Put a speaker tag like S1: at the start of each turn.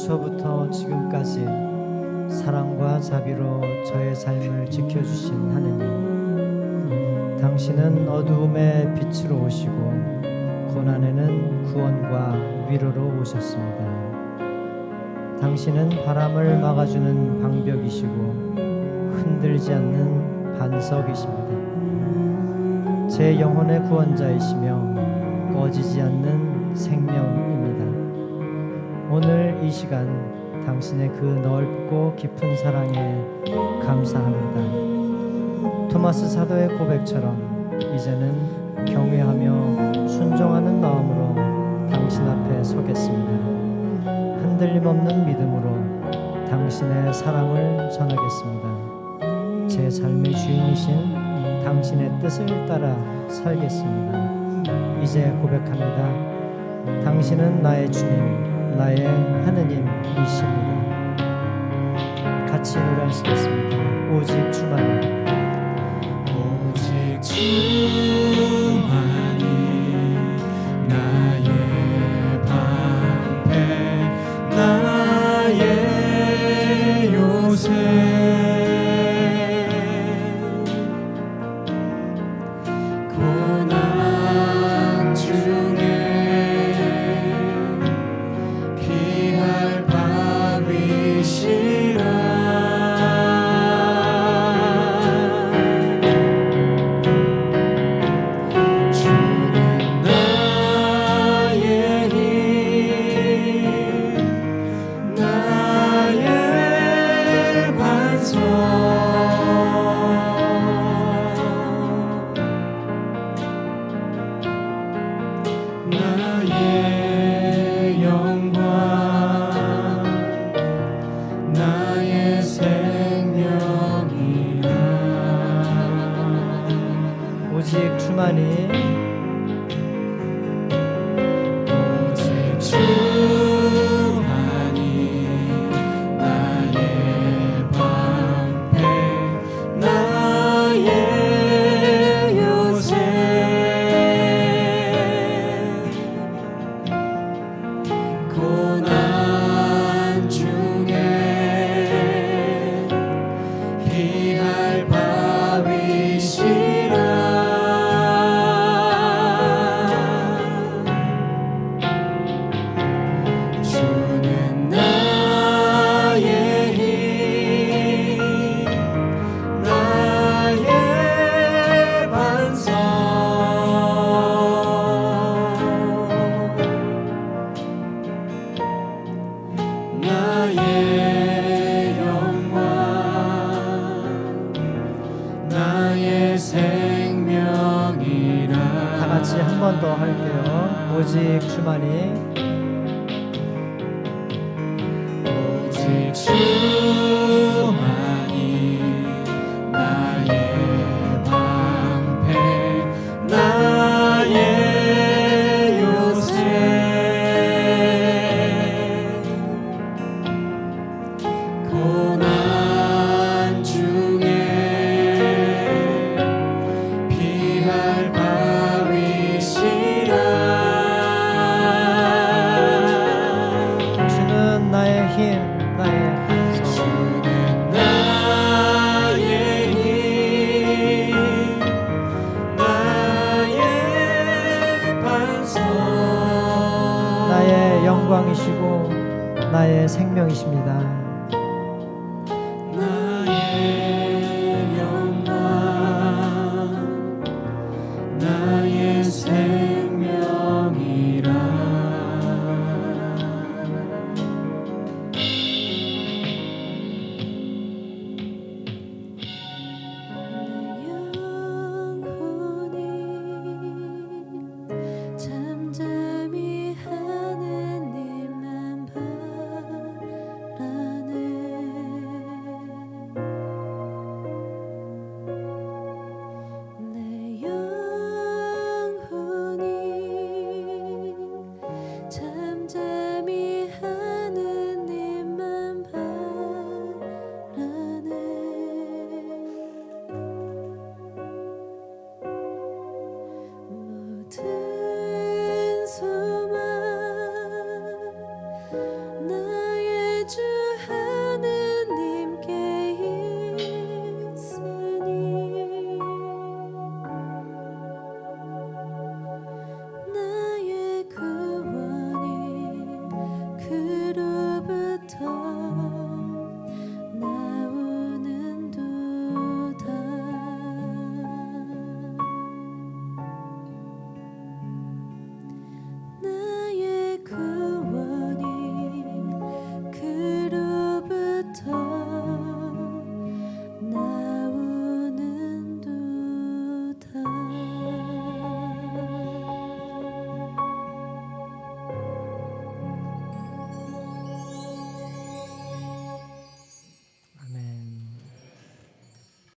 S1: 태초부터 지금까지 사랑과 자비로 저의 삶을 지켜주신 하느님 당신은 어두움의 빛으로 오시고 고난에는 구원과 위로로 오셨습니다. 당신은 바람을 막아주는 방벽이시고 흔들지 않는 반석이십니다. 제 영혼의 구원자이시며 꺼지지 않는 생명입니다 오늘 이 시간 당신의 그 넓고 깊은 사랑에 감사합니다. 토마스 사도의 고백처럼 이제는 경외하며 순종하는 마음으로 당신 앞에 서겠습니다. 흔들림 없는 믿음으로 당신의 사랑을 전하겠습니다. 제 삶의 주인이신 당신의 뜻을 따라 살겠습니다. 이제 고백합니다. 당신은 나의 주님, 나의 하느님이십니다. 같이 노래하시겠습니다. 오직 주만이
S2: 오직 주 오직 주만이
S1: 한 번 더 할게요. 오직
S2: 주만이 나의 생명이십니다.